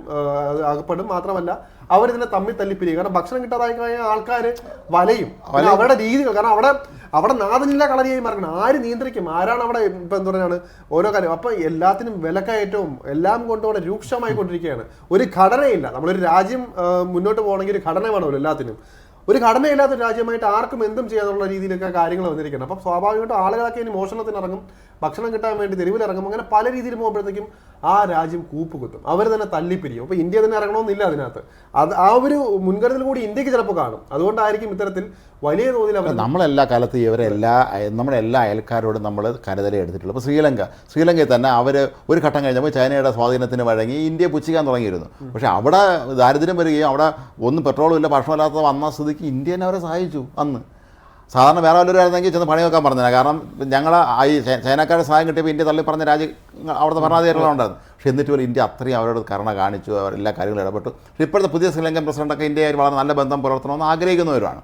അകപ്പെടും. മാത്രമല്ല അവരിതിനെ തമ്മിൽ തല്ലിപ്പിരിയും. കാരണം ഭക്ഷണം കിട്ടാതായി കഴിഞ്ഞാൽ ആൾക്കാർ വലയും. അവരുടെ രീതികൾ കാരണം അവിടെ അവിടെ നാഥനില്ല കളരിയായി മാറണം ആര് നിയന്ത്രിക്കും? ആരാണ് അവിടെ ഇപ്പം എന്താ പറയുകയാണ് ഓരോ കാര്യം. അപ്പം എല്ലാത്തിനും വിലക്കയറ്റവും എല്ലാം കൊണ്ടും അവിടെ രൂക്ഷമായി കൊണ്ടിരിക്കുകയാണ്. ഒരു ഘടനയില്ല. നമ്മളൊരു രാജ്യം മുന്നോട്ട് പോകണമെങ്കിൽ ഒരു ഘടന വേണമല്ലോ എല്ലാത്തിനും. ഒരു ഘടനയില്ലാത്ത രാജ്യമായിട്ട് ആർക്കും എന്തും ചെയ്യാനുള്ള രീതിയിലൊക്കെ കാര്യങ്ങൾ വന്നിരിക്കണം അപ്പം സ്വാഭാവികമായിട്ടും ആളുകളൊക്കെ ഇനി മോഷണത്തിന് ഇറങ്ങും ഭക്ഷണം കിട്ടാൻ വേണ്ടി തെരുവിൽ ഇറങ്ങും അങ്ങനെ പല രീതിയിൽ പോകുമ്പോഴത്തേക്കും ആ രാജ്യം കൂപ്പ് കുത്തും അവർ തന്നെ തല്ലിപ്പിരിയും അപ്പോൾ ഇന്ത്യ തന്നെ ഇറങ്ങണമെന്നില്ല അതിനകത്ത്. അത് ആ ഒരു മുൻകരുതൽ കൂടി ഇന്ത്യയ്ക്ക് ചിലപ്പോൾ കാണും. അതുകൊണ്ടായിരിക്കും ഇത്തരത്തിൽ വലിയ തോതിൽ അവർ നമ്മളെല്ലാ കാലത്തും ഇവരെ എല്ലാ നമ്മുടെ എല്ലാ അയൽക്കാരോടും നമ്മൾ കരുതലേ എടുത്തിട്ടുള്ളൂ. ഇപ്പോൾ ശ്രീലങ്ക ശ്രീലങ്കയിൽ തന്നെ അവർ ഒരു ഘട്ടം കഴിഞ്ഞപ്പോൾ ചൈനയുടെ സ്വാധീനത്തിന് വഴങ്ങി ഇന്ത്യ പുച്ഛിക്കാൻ തുടങ്ങിയിരുന്നു. പക്ഷേ അവിടെ ദാരിദ്ര്യം വരികയും അവിടെ ഒന്നും പെട്രോളും ഇല്ല ഭക്ഷണമില്ലാത്ത വന്ന സ്ഥിതിക്ക് ഇന്ത്യനെ അവരെ സഹായിച്ചു അന്ന്. സാധാരണ വേറെ വല്ലവരായിരുന്നെങ്കിൽ ചെന്ന് പണി വെക്കാൻ പറഞ്ഞില്ല കാരണം ഞങ്ങൾ ഈ സേനക്കാരുടെ സഹായം കിട്ടിയപ്പോൾ ഇന്ത്യ തള്ളി പറഞ്ഞ രാജ്യം അവിടുത്തെ ഭരണാധികാരികളും ഉണ്ടായിരുന്നു പക്ഷേ എന്നിട്ട് പോലും ഇന്ത്യ അത്രയും അവരോട് കരുണ കാണിച്ചു അവർ എല്ലാ കാര്യങ്ങളും ഇടപെട്ടു. പക്ഷേ ഇപ്പോഴത്തെ പുതിയ ശ്രീലങ്കൻ പ്രസിഡന്റൊക്കെ ഇന്ത്യയായി വളരെ നല്ല ബന്ധം പുലർത്തണമെന്ന് ആഗ്രഹിക്കുന്നവരാണ്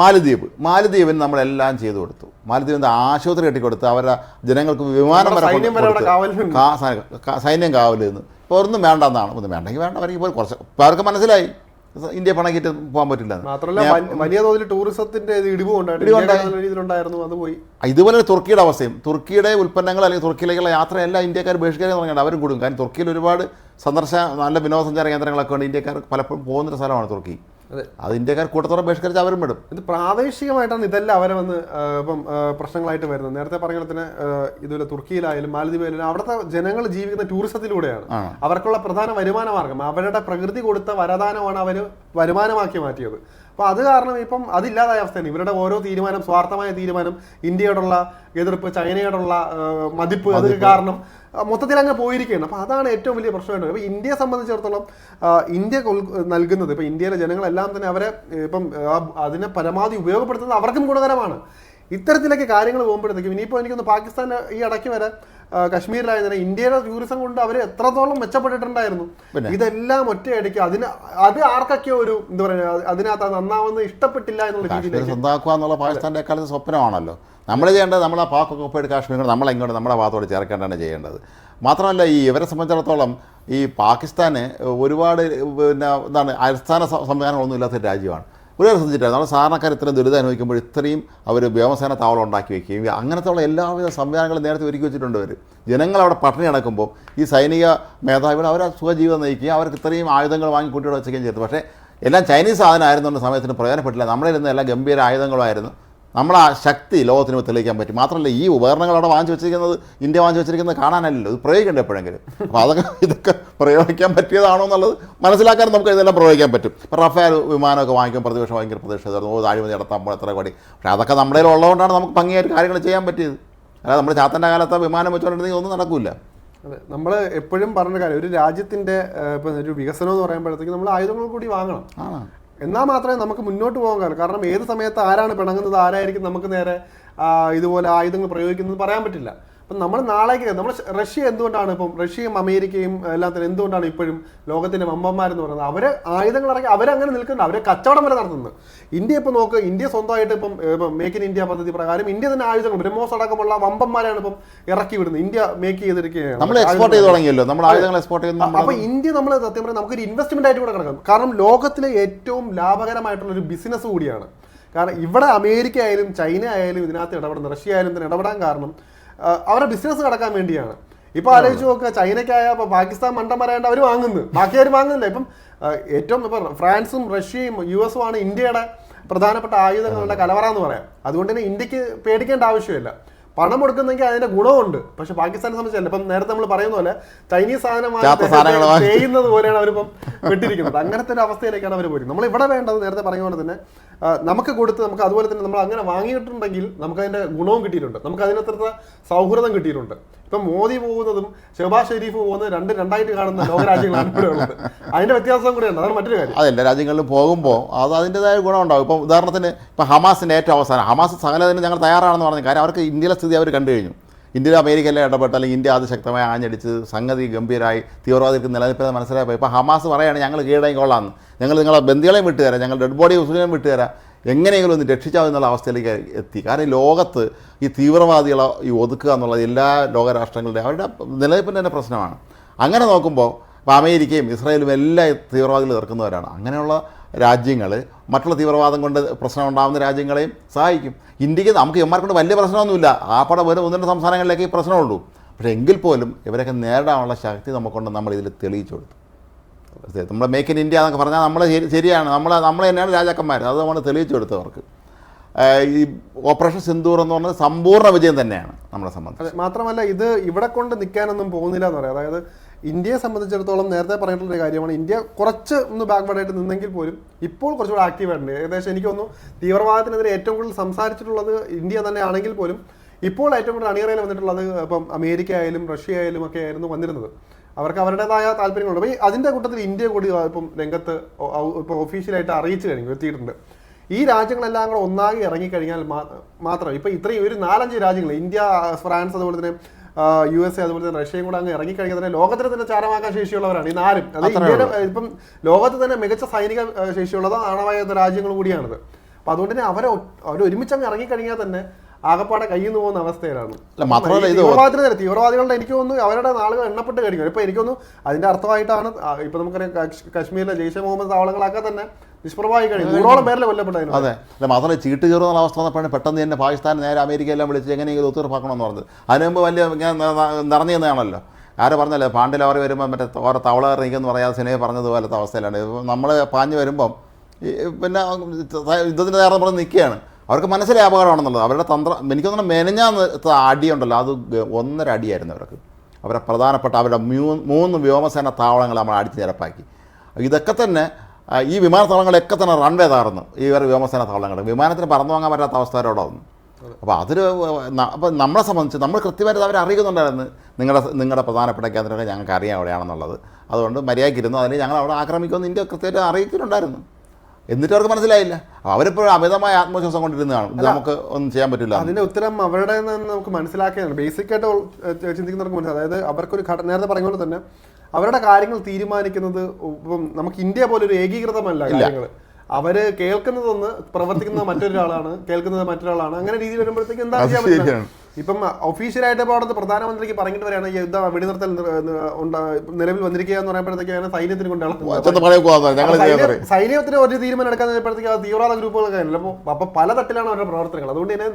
മാലദ്വീപ് മാലദ്വീപിന് നമ്മളെല്ലാം ചെയ്തു കൊടുത്തു. മാലദ്വീപിന്റെ ആശുപത്രി കെട്ടിക്കൊടുത്ത് അവരുടെ ജനങ്ങൾക്ക് വിമാനം വരെ സൈന്യം കാവൽ നിന്ന്. ഇപ്പോൾ ഒന്നും വേണ്ടെന്നാണ് ഒന്നും വേണ്ടെങ്കിൽ വേണ്ട. അവർക്ക് ഇപ്പോൾ കുറച്ച് അവർക്ക് മനസ്സിലായി. ഇന്ത്യ പണക്കിട്ട് പോകാൻ പറ്റില്ല. മാത്രമല്ല വലിയ തോതിൽ ടൂറിസത്തിന്റെ അത് പോയി. ഇതുപോലെ തുർക്കിയുടെ അവസ്ഥയും. തുർക്കിയുടെ ഉൽപ്പന്നങ്ങൾ അല്ലെങ്കിൽ തുർക്കിയിലേക്കുള്ള യാത്രയല്ല ഇന്ത്യക്കാർ ബഹിഷ്കരിക്കാൻ തുടങ്ങിയത് അവരും കൂടും. കാരണം തുർക്കിയിൽ ഒരുപാട് സന്ദർശന നല്ല വിനോദസഞ്ചാര കേന്ദ്രങ്ങളൊക്കെ ഉണ്ട്. ഇന്ത്യക്കാർ പലപ്പോഴും പോകുന്നൊരു സ്ഥലമാണ് തുർക്കി. അതെ. ഇന്ത്യക്കാർ കൂട്ടത്തോടെ ബഹിഷ്കരിച്ച് അവരും വിടും. ഇത് പ്രാദേശികമായിട്ടാണ് ഇതെല്ലാം അവരെ വന്ന് ഇപ്പം പ്രശ്നങ്ങളായിട്ട് വരുന്നത്. നേരത്തെ പറഞ്ഞ പോലെ തന്നെ ഇതുപോലെ തുർക്കിയിലായാലും മാലദ്വീപിലായാലും അവിടുത്തെ ജനങ്ങൾ ജീവിക്കുന്ന ടൂറിസത്തിലൂടെയാണ്. അവർക്കുള്ള പ്രധാന വരുമാന മാർഗം. അവരുടെ പ്രകൃതി കൊടുത്ത വരദാനമാണ് അവർ വരുമാനമാക്കി മാറ്റിയത്. അപ്പോൾ അത് കാരണം ഇപ്പം അതില്ലാതായ അവസ്ഥയാണ്. ഇവരുടെ ഓരോ തീരുമാനം സ്വാർത്ഥമായ തീരുമാനം ഇന്ത്യയോടുള്ള എതിർപ്പ് ചൈനയോടുള്ള മതിപ്പ് അത് കാരണം മൊത്തത്തിൽ അങ്ങ് പോയിരിക്കുകയാണ്. അപ്പോൾ അതാണ് ഏറ്റവും വലിയ പ്രശ്നമായിട്ട് അപ്പോൾ ഇന്ത്യയെ സംബന്ധിച്ചിടത്തോളം ഇന്ത്യ നൽകുന്നത് ഇപ്പോൾ ഇന്ത്യയിലെ ജനങ്ങളെല്ലാം തന്നെ അവരെ ഇപ്പം അതിനെ പരമാവധി ഉപയോഗപ്പെടുത്തുന്നത് അവർക്കും ഗുണകരമാണ്. ഇത്തരത്തിലൊക്കെ കാര്യങ്ങൾ പോകുമ്പോഴത്തേക്കും ഇനിയിപ്പോൾ എനിക്കൊന്ന് പാകിസ്ഥാൻ ഈ ഇടയ്ക്ക് വരെ ആ, കശ്മീരിലായതിനെ ഇന്ത്യയുടെ ടൂറിസം കൊണ്ട് അവർ എത്രത്തോളം മെച്ചപ്പെട്ടിട്ടുണ്ടായിരുന്നു? ഇതെല്ലാം ഒറ്റയടിക്ക് അതിന് അത് ആർക്കൊക്കെ ഒരു എന്താ പറയുക അതിനകത്ത് നന്നാവുന്ന ഇഷ്ടപ്പെട്ടില്ല എന്നുള്ള സ്വന്തമാക്കുക എന്നുള്ള പാകിസ്ഥാന്റെ കാലത്ത് സ്വപ്നമാണല്ലോ. നമ്മൾ ചെയ്യേണ്ടത് നമ്മൾ ആ പാക്ക് ഒക്കെപ്പോയിട്ട് കാശ്മീർ നമ്മൾ ഇങ്ങോട്ട് നമ്മുടെ ഭാഗത്തോട് ചേർക്കേണ്ടതാണ് ചെയ്യേണ്ടത്. മാത്രമല്ല ഈ ഇവരെ സംബന്ധിച്ചിടത്തോളം ഈ പാകിസ്ഥാന് ഒരുപാട് പിന്നെ എന്താണ് അടിസ്ഥാന സംവിധാനങ്ങളൊന്നും ഇല്ലാത്ത രാജ്യമാണ്. ഒരു ശ്രദ്ധിച്ചിട്ടാണ് നമ്മൾ സാധാരണക്കാർ ഇത്രയും ദുരിതം അനുഭവിക്കുമ്പോൾ ഇത്രയും അവർ വ്യോമസേന താവളം ഉണ്ടാക്കി വയ്ക്കുകയും അങ്ങനത്തെ ഉള്ള എല്ലാവിധ സംവിധാനങ്ങളും നേരത്തെ ഒരുക്കി വെച്ചിട്ടുണ്ട് അവർ ജനങ്ങൾ അവിടെ പട്ടിണി നടക്കുമ്പോൾ ഈ സൈനിക മേധാവികൾ അവരെ സുഖജീവിതം നയിക്കുകയും അവർക്ക് ഇത്രയും ആയുധങ്ങൾ വാങ്ങി കൂട്ടിയിട്ട് വെച്ചുകയും ചെയ്തു. പക്ഷേ എല്ലാം ചൈനീസ് സാധനമായിരുന്നുകൊണ്ട് സമയത്തിന് പ്രയോജനപ്പെട്ടില്ല. എല്ലാ എല്ലാം ഗംഭീര ആയുധങ്ങളായിരുന്നു നമ്മൾ ആ ശക്തി ലോകത്തിന് തെളിയിക്കാൻ പറ്റും. മാത്രമല്ല ഈ ഉപകരണങ്ങൾ അവിടെ വാങ്ങിച്ചു വെച്ചിരിക്കുന്നത് ഇന്ത്യ വാങ്ങിച്ചു വെച്ചിരിക്കുന്നത് കാണാനല്ലല്ലോ. ഇത് പ്രയോഗിക്കേണ്ട എപ്പോഴെങ്കിലും? അപ്പോൾ അതൊക്കെ ഇതൊക്കെ പ്രയോഗിക്കാൻ പറ്റിയതാണോ എന്നുള്ളത് മനസ്സിലാക്കാൻ നമുക്ക് ഇതെല്ലാം പ്രയോഗിക്കാൻ പറ്റും. ഇപ്പോൾ റഫേൽ വിമാനമൊക്കെ വാങ്ങിക്കും പ്രതിപക്ഷം ഭയങ്കര പ്രതീക്ഷിതായിരുന്നു ഓ താഴ്മതി നടത്താമ്പോൾ എത്ര കോടി. പക്ഷേ അതൊക്കെ നമ്മുടെ ഉള്ളതുകൊണ്ടാണ് നമുക്ക് ഭംഗിയായിട്ട് കാര്യങ്ങൾ ചെയ്യാൻ പറ്റിയത്. അല്ലാതെ നമ്മൾ ചാത്തന്റെ കാലത്ത് വിമാനം വെച്ചുകൊണ്ടിരുന്നെങ്കിൽ ഒന്നും നടക്കില്ല അതെ നമ്മൾ എപ്പോഴും പറഞ്ഞ കാര്യം ഒരു രാജ്യത്തിന്റെ ഒരു വികസനം എന്ന് പറയുമ്പോഴത്തേക്ക് നമ്മൾ ആയുധങ്ങൾ കൂടി വാങ്ങണം. എന്നാൽ മാത്രമേ നമുക്ക് മുന്നോട്ട് പോകാൻ കാരണം കാരണം ഏത് സമയത്ത് ആരാണ് പിണങ്ങുന്നത് ആരായിരിക്കും നമുക്ക് നേരെ ഇതുപോലെ ആയുധങ്ങൾ പ്രയോഗിക്കുന്നത് പറയാൻ പറ്റില്ല. അപ്പം നമ്മൾ നാളേക്ക് നമ്മൾ റഷ്യ എന്തുകൊണ്ടാണ് ഇപ്പം റഷ്യയും അമേരിക്കയും എല്ലാത്തിനും എന്തുകൊണ്ടാണ് ഇപ്പോഴും ലോകത്തിന്റെ മമ്മന്മാരെന്ന് പറയുന്നത്? അവർ ആയുധങ്ങൾ ഇറക്കി അവരങ്ങനെ നിൽക്കുന്നുണ്ട് അവരെ കച്ചവടം വരെ നടത്തുന്നത് ഇന്ത്യ ഇപ്പം നോക്ക് ഇന്ത്യ സ്വന്തമായിട്ട് ഇപ്പം മേക്ക് ഇൻ ഇന്ത്യ പദ്ധതി പ്രകാരം ഇന്ത്യ തന്നെ ആയുധങ്ങൾ ബ്രഹ്മോസ് അടക്കമുള്ള വമ്പന്മാരാണ് ഇപ്പം ഇറക്കി വിടുന്നത്. ഇന്ത്യ മേക്ക് ചെയ്തിരിക്കുകയാണ്. നമ്മൾ എക്സ്പോർട്ട് ചെയ്ത് തുടങ്ങിയല്ലോ. നമ്മൾ ആയുധങ്ങൾ എക്സ്പോർട്ട് ചെയ്യുന്ന അപ്പൊ ഇന്ത്യ നമ്മൾ സത്യം പറയാം നമുക്കൊരു ഇൻവെസ്റ്റ്മെന്റ് ആയിട്ട് കൂടെ കിടക്കാം കാരണം ലോകത്തിലെ ഏറ്റവും ലാഭകരമായിട്ടുള്ള ഒരു ബിസിനസ് കൂടിയാണ്. കാരണം ഇവിടെ അമേരിക്ക ആയാലും ചൈന ആയാലും ഇതിനകത്ത് ഇടപെടുന്നത് റഷ്യ ആയാലും ഇതിന് ഇടപെടാൻ കാരണം അവരുടെ ബിസിനസ് കടക്കാൻ വേണ്ടിയാണ്. ഇപ്പൊ ആലോചിച്ച് നോക്കുക ചൈനയ്ക്കായ പാകിസ്ഥാൻ മണ്ടം പറയാണ്ട് അവർ വാങ്ങുന്നു. ബാക്കി അവർ വാങ്ങുന്നില്ല. ഇപ്പം ഏറ്റവും ഇപ്പൊ ഫ്രാൻസും റഷ്യയും യു എസും ആണ് ഇന്ത്യയുടെ പ്രധാനപ്പെട്ട ആയുധങ്ങളുടെ കലവറ എന്ന് പറയാം. അതുകൊണ്ട് തന്നെ ഇന്ത്യയ്ക്ക് പേടിക്കേണ്ട ആവശ്യമില്ല. പണം കൊടുക്കുന്നെങ്കിൽ അതിന്റെ ഗുണമുണ്ട് പക്ഷെ പാകിസ്ഥാനെ സംബന്ധിച്ചല്ല. ഇപ്പം നേരത്തെ നമ്മൾ പറയുന്ന പോലെ ചൈനീസ് സാധനം ചാത്ത സാധനങ്ങൾ വാങ്ങി- ചെയ്യുന്നത് പോലെയാണ് അവരിപ്പം വിട്ടിരിക്കുന്നത്. അങ്ങനത്തെ ഒരു അവസ്ഥയിലേക്കാണ് അവർ പോയി നമ്മൾ ഇവിടെ വേണ്ടത് നേരത്തെ പറഞ്ഞ പോലെ തന്നെ നമുക്ക് കൊടുത്ത് നമുക്ക് അതുപോലെ തന്നെ നമ്മൾ അങ്ങനെ വാങ്ങിയിട്ടുണ്ടെങ്കിൽ നമുക്ക് അതിന്റെ ഗുണവും കിട്ടിയിട്ടുണ്ട്. നമുക്ക് അതിനത്ര സൗഹൃദം കിട്ടിയിട്ടുണ്ട്. ഇപ്പം മോദി പോകുന്നതും ഷെബാസ് ഷെരീഫ് പോകുന്നതും രണ്ട് രണ്ടായിട്ട് കാണുന്ന ലോകരാജ്യങ്ങളാണ് ഇവിടെ ഉള്ളത്. അതിന്റെ വ്യത്യാസം കൂടെയുണ്ട് അതാണ് മറ്റൊരു കാര്യം. അത് എല്ലാ രാജ്യങ്ങളിലും പോകുമ്പോൾ അത് അതിന്റെതായ ഗുണമുണ്ടാവും ഇപ്പം ഉദാഹരണത്തിന് ഇപ്പം ഹമാസിന്റെ ഏറ്റവും അവസാനം. ഹമാസ് സകലതിന് ഞങ്ങൾ തയ്യാറാണെന്ന് പറഞ്ഞു കാര്യം അവർക്ക് ഇന്ത്യയിലെ സ്ഥിതി അവർ കണ്ടു കഴിഞ്ഞു. ഇന്ത്യയിൽ അമേരിക്കയിലെ ഇടപെട്ട് അല്ലെങ്കിൽ ഇന്ത്യ അതിശക്തമായി ആഞ്ഞടിച്ച് സംഗതി ഗംഭീരമായി തീവ്രവാദികൾക്ക് നിലനിൽപ്പിന് മനസ്സിലായപ്പോൾ ഇപ്പോൾ ഹമാസ് പറയുകയാണ് ഞങ്ങൾ കീഴടങ്ങി കൊള്ളാമെന്ന് ഞങ്ങൾ നിങ്ങളെ ബന്ദികളെയും വിട്ടുതരാം. ഞങ്ങൾ ഡെഡ് ബോഡി മുസ്ലിം വിട്ടുതരാം. എങ്ങനെയെങ്കിലും ഒന്ന് രക്ഷിച്ചാൽ എന്നുള്ള അവസ്ഥയിലേക്ക് എത്തി. കാരണം ലോകത്ത് ഈ തീവ്രവാദികളെ ഈ ഒതുക്കുക എന്നുള്ളത് എല്ലാ ലോകരാഷ്ട്രങ്ങളുടെയും അവരുടെ നിലനിൽപ്പിന്റെ തന്നെ പ്രശ്നമാണ്. അങ്ങനെ നോക്കുമ്പോൾ ഇപ്പോൾ അമേരിക്കയും ഇസ്രായേലും എല്ലാ തീവ്രവാദികൾ എതിർക്കുന്നവരാണ്. അങ്ങനെയുള്ള രാജ്യങ്ങൾ മറ്റുള്ള തീവ്രവാദം കൊണ്ട് പ്രശ്നം ഉണ്ടാകുന്ന രാജ്യങ്ങളെയും സഹായിക്കും. ഇന്ത്യയ്ക്ക് നമുക്ക് ഇവന്മാർക്കൊണ്ട് വലിയ പ്രശ്നമൊന്നുമില്ല. ആ പടം വരും ഒന്ന് രണ്ട് സംസ്ഥാനങ്ങളിലേക്ക് ഈ പ്രശ്നമുള്ളൂ. പക്ഷേ എങ്കിൽ പോലും ഇവരൊക്കെ നേരിടാനുള്ള ശക്തി നമുക്കൊണ്ട്. നമ്മൾ ഇതിൽ തെളിയിച്ചു കൊടുത്തു. നമ്മൾ മേക്ക് ഇൻ ഇന്ത്യ എന്നൊക്കെ പറഞ്ഞാൽ നമ്മൾ ശരി- ശരിയാണ്. നമ്മൾ നമ്മൾ തന്നെയാണ് രാജാക്കന്മാർ അത് നമ്മൾ തെളിയിച്ചു കൊടുത്തവർക്ക് ഈ ഓപ്പറേഷൻ സിന്ദൂർ എന്ന് പറഞ്ഞത് സമ്പൂർണ വിജയം തന്നെയാണ് നമ്മളെ സംബന്ധിച്ച്. മാത്രമല്ല ഇത് ഇവിടെ കൊണ്ട് നിൽക്കാനൊന്നും പോകുന്നില്ല എന്ന് പറയാം. അതായത് ഇന്ത്യയെ സംബന്ധിച്ചിടത്തോളം നേരത്തെ പറഞ്ഞിട്ടുള്ള ഒരു കാര്യമാണ്. ഇന്ത്യ കുറച്ച് ഒന്ന് ബാക്ക്വേർഡ് ആയിട്ട് നിന്നെങ്കിൽ പോലും ഇപ്പോൾ കുറച്ചുകൂടെ ആക്റ്റീവ് ആയിട്ടുണ്ട്. ഏകദേശം എനിക്ക് തോന്നുന്നു തീവ്രവാദത്തിനെതിരെ ഏറ്റവും കൂടുതൽ സംസാരിച്ചിട്ടുള്ളത് ഇന്ത്യ തന്നെ ആണെങ്കിൽ പോലും ഇപ്പോൾ ഏറ്റവും കൂടുതൽ അണിയറയിൽ വന്നിട്ടുള്ളത് ഇപ്പം അമേരിക്ക ആയാലും റഷ്യ ആയാലും ഒക്കെ ആയിരുന്നു വന്നിരുന്നത്. അവർക്ക് അവരുടേതായ താല്പര്യങ്ങളുണ്ട്. അപ്പോൾ ഈ അതിന്റെ കൂട്ടത്തിൽ ഇന്ത്യ കൂടി ഇപ്പം രംഗത്ത് ഇപ്പോൾ ഒഫീഷ്യലായിട്ട് അറിയിച്ചു കഴിഞ്ഞു എത്തിയിട്ടുണ്ട്. ഈ രാജ്യങ്ങളെല്ലാം കൂടെ ഒന്നാകെ ഇറങ്ങിക്കഴിഞ്ഞാൽ മാ- മാത്രം ഇപ്പം ഇത്രയും ഒരു നാലഞ്ച് രാജ്യങ്ങൾ ഇന്ത്യ ഫ്രാൻസ് അതുപോലെ തന്നെ യു എസ് എ അതുപോലെ തന്നെ റഷ്യയും കൂടെ അങ്ങ് ഇറങ്ങിക്കഴിഞ്ഞാൽ തന്നെ ലോകത്തിന് തന്നെ ചാരമാക്കാൻ ശേഷിയുള്ളവരാണ് ഈ നാലും അത് ഇന്ത്യയുടെ ഇപ്പം ലോകത്ത് തന്നെ മികച്ച സൈനിക ശേഷിയുള്ളത് ആണവായുധ രാജ്യങ്ങൾ കൂടിയാണിത്. അപ്പം അതുകൊണ്ട് തന്നെ അവരെ അവരൊരുമിച്ച് അവർ ഒരുമിച്ച് അങ്ങ് ഇറങ്ങിക്കഴിഞ്ഞാൽ തന്നെ ആകപ്പാടെ കയ്യിൽ നിന്ന് പോകുന്ന അവസ്ഥയിലാണ്. തീവ്രവാദത്തിന് നേരെ തീവ്രവാദികളുടെ എനിക്ക് തോന്നുന്നു അവരുടെ നാളുകൾ എണ്ണപ്പെട്ട് കഴിഞ്ഞു. ഇപ്പൊ എനിക്ക് തോന്നുന്നു അതിന്റെ അർത്ഥമായിട്ടാണ് ഇപ്പൊ നമുക്കറിയാം കശ്മീരിലെ ജെയ്ഷെ മുഹമ്മദ് താവളങ്ങളൊക്കെ തന്നെ നിഷ്പ്രഭമായി കഴിഞ്ഞു. നൂറോളം പേരിലെ കൊല്ലപ്പെട്ടു അതെ. അല്ല മാത്രമല്ല ചീട്ട് കയറുന്ന അവസ്ഥ വന്നപ്പോഴാണ് പെട്ടെന്ന് തന്നെ പാകിസ്ഥാൻ നേരെ അമേരിക്ക എല്ലാം വിളിച്ച് എങ്ങനെയെങ്കിലും ഒത്തുതീർപ്പാക്കണമെന്ന് പറഞ്ഞത്. അതിന് മുമ്പ് വലിയ ഇങ്ങനെ നിറഞ്ഞിരുന്നതാണല്ലോ ന- നിറഞ്ഞു നിന്നതാണല്ലോ ആര് പറഞ്ഞല്ലോ പാണ്ഡിലവറി വരുമ്പോൾ മറ്റേ ഓരോ തവള ഇറങ്ങിക്കെന്ന് പറയാതെ സിനിമ പറഞ്ഞതുപോലത്തെ അവസ്ഥയിലാണ്. നമ്മൾ പാഞ്ഞു വരുമ്പം പിന്നെ യുദ്ധത്തിന്റെ നേരം പറഞ്ഞ് നിൽക്കുകയാണ്. അവർക്ക് മനസ്സിലെ അപകടമാണെന്നുള്ളത്. അവരുടെ തന്ത്രം എനിക്ക് തോന്നുന്നു മെനഞ്ഞാന്ന് അടിയുണ്ടല്ലോ. അത് ഒന്നര അടിയായിരുന്നു അവർക്ക്. അവരെ പ്രധാനപ്പെട്ട അവരുടെ മ്യൂ- മൂന്ന് വ്യോമസേന താവളങ്ങൾ നമ്മൾ അടിച്ച് നിരപ്പാക്കി. ഇതൊക്കെ തന്നെ ഈ വിമാനത്താവളങ്ങളൊക്കെ തന്നെ റൺവേ തകർന്നു. ഈ വേറെ വ്യോമസേന താവളങ്ങൾ. വിമാനത്തിന് പറന്നു വാങ്ങാൻ പറ്റാത്ത അവസ്ഥയോടെ വന്നു. അപ്പോൾ അതൊരു അപ്പോൾ നമ്മളെ സംബന്ധിച്ച് നമ്മൾ കൃത്യമായിട്ട് അവരെ അറിയിക്കുന്നുണ്ടായിരുന്നു നിങ്ങളുടെ നിങ്ങളുടെ പ്രധാനപ്പെട്ട കേന്ദ്രങ്ങൾ ഞങ്ങൾക്ക് അറിയാം എവിടെയാണെന്നുള്ളത് അതുകൊണ്ട് മര്യാദയ്ക്കിരുന്നു അതിന് ഞങ്ങൾ അവിടെ ആക്രമിക്കുമെന്ന് ഇന്ത്യ കൃത്യമായിട്ട് അറിയിക്കുന്നുണ്ടായിരുന്നു. എന്നിട്ട് അവർക്ക് മനസ്സിലായില്ല. അവരിപ്പോൾ അമിതമായ ആത്മവിശ്വാസം കൊണ്ടിരുന്നതാണ്. കാണും നമുക്ക് ഒന്നും ചെയ്യാൻ പറ്റില്ല. അതിന്റെ ഉത്തരം അവരുടെ നമുക്ക് മനസ്സിലാക്കിയാണ് ബേസിക് ആയിട്ട് ചിന്തിക്കുന്നവർക്ക് മനസ്സിലായി അതായത് അവർക്കൊരു ഘടന നേരത്തെ പറഞ്ഞ പോലെ തന്നെ അവരുടെ കാര്യങ്ങൾ തീരുമാനിക്കുന്നത് ഇപ്പം നമുക്ക് ഇന്ത്യ പോലെ ഒരു ഏകീകൃതമല്ല കാര്യങ്ങൾ അവർ കേൾക്കുന്നതൊന്ന് പ്രവർത്തിക്കുന്നത് മറ്റൊരാളാണ് കേൾക്കുന്നത് മറ്റൊരാളാണ്. അങ്ങനെ രീതിയിൽ വരുമ്പോഴത്തേക്ക് എന്താ ചെയ്യാൻ പറ്റില്ല. ഇപ്പം ഒഫീഷ്യലായിട്ട് ഇപ്പോൾ അവിടുത്തെ പ്രധാനമന്ത്രിക്ക് പറഞ്ഞിട്ട് വരെയാണ് ഈ യുദ്ധ വെടിനിർത്തൽ നിർ- നിർ- നിലവിൽ വന്നിരിക്കുക എന്ന് പറയുമ്പോഴത്തേക്കാണ് സൈന്യത്തിന് ചെയ്യാൻ സൈന്യത്തിന് ഒരു തീരുമാനം എടുക്കാൻ പറയുമ്പോഴത്തേക്ക് ആ തീവ്രവാദ ഗ്രൂപ്പുകളൊക്കെ ആണല്ലോ അപ്പോൾ അപ്പോൾ പല തട്ടിലാണ് അവരുടെ പ്രവർത്തനങ്ങൾ. അതുകൊണ്ട് തന്നെ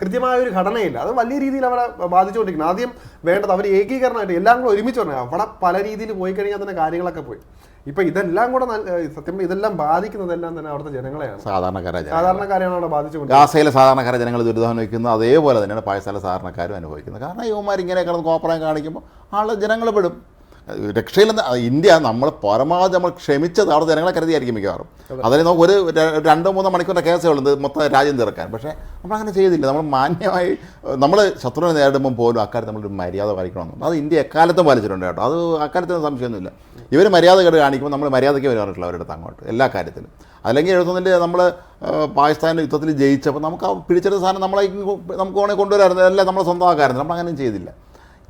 കൃത്യമായ ഒരു ഘടനയില്ല. അത് വലിയ രീതിയിൽ അവരെ ബാധിച്ചുകൊണ്ടിരിക്കുന്നത് ആദ്യം വേണ്ടത് അവർ ഏകീകരണമായിട്ട് എല്ലാം കൂടെ ഒരുമിച്ച് പറഞ്ഞു അവിടെ പല രീതിയിൽ പോയി കഴിഞ്ഞാൽ തന്നെ കാര്യങ്ങളൊക്കെ പോയി. ഇപ്പൊ ഇതെല്ലാം കൂടെ സത്യം ഇതെല്ലാം ബാധിക്കുന്നതെല്ലാം തന്നെ അവിടുത്തെ ജനങ്ങളെയാണ്. സാധാരണക്കാരായ ജനങ്ങൾ. സാധാരണക്കാരെയാണ് അവിടെ ബാധിച്ചുകൊണ്ട് ഗാസയിലെ സാധാരണക്കാരെ ജനങ്ങൾ ദുരിതം അനുഭവിക്കുന്നത് അതേപോലെ തന്നെയാണ് പായസാല സാധാരണക്കാരും അനുഭവിക്കുന്നത്. കാരണം യുവമാർ ഇങ്ങനെ കിടന്ന് കോപ്പറം കാണിക്കുമ്പോൾ ആളെ ജനങ്ങൾ പെടും. രക്ഷയിൽ ഇന്ത്യ നമ്മൾ പരമാവധി നമ്മൾ ക്ഷമിച്ചത് അവിടെ ജനങ്ങളെ കരുതിയായിരിക്കും മിക്കവാറും. അതിന് നമുക്ക് ഒരു രണ്ടോ മൂന്നോ മണിക്കൂറിന്റെ കേസേ ഉള്ളത് മൊത്തം രാജ്യം തീർക്കാൻ. പക്ഷേ നമ്മളങ്ങനെ ചെയ്തില്ല. നമ്മൾ മാന്യമായി നമ്മൾ ശത്രുവിനെ നേരിടുമ്പോൾ പോലും അക്കാര്യം നമ്മളൊരു മര്യാദ പാലിക്കണമെന്ന്. അത് ഇന്ത്യ എക്കാലത്തും പാലിച്ചിട്ടുണ്ട് കേട്ടോ. അത് അക്കാര്യത്തിൽ സംശയമൊന്നുമില്ല. ഇവർ മര്യാദ കേട് കാണിക്കുമ്പോൾ നമ്മൾ മര്യാദയ്ക്ക് വരാറില്ല അവരുടെ അങ്ങോട്ട് എല്ലാ കാര്യത്തിലും. അല്ലെങ്കിൽ എഴുതുന്നതിന്റെ നമ്മൾ പാകിസ്ഥാൻ യുദ്ധത്തിൽ ജയിച്ചപ്പോൾ നമുക്ക് ആ പിടിച്ചെടുത്ത സാധനം നമ്മളെ നമുക്ക് വേണമെങ്കിൽ കൊണ്ടുവരായിരുന്നു എല്ലാം നമ്മൾ സ്വന്തമാക്കായിരുന്നു നമ്മൾ അങ്ങനെ ചെയ്തില്ല.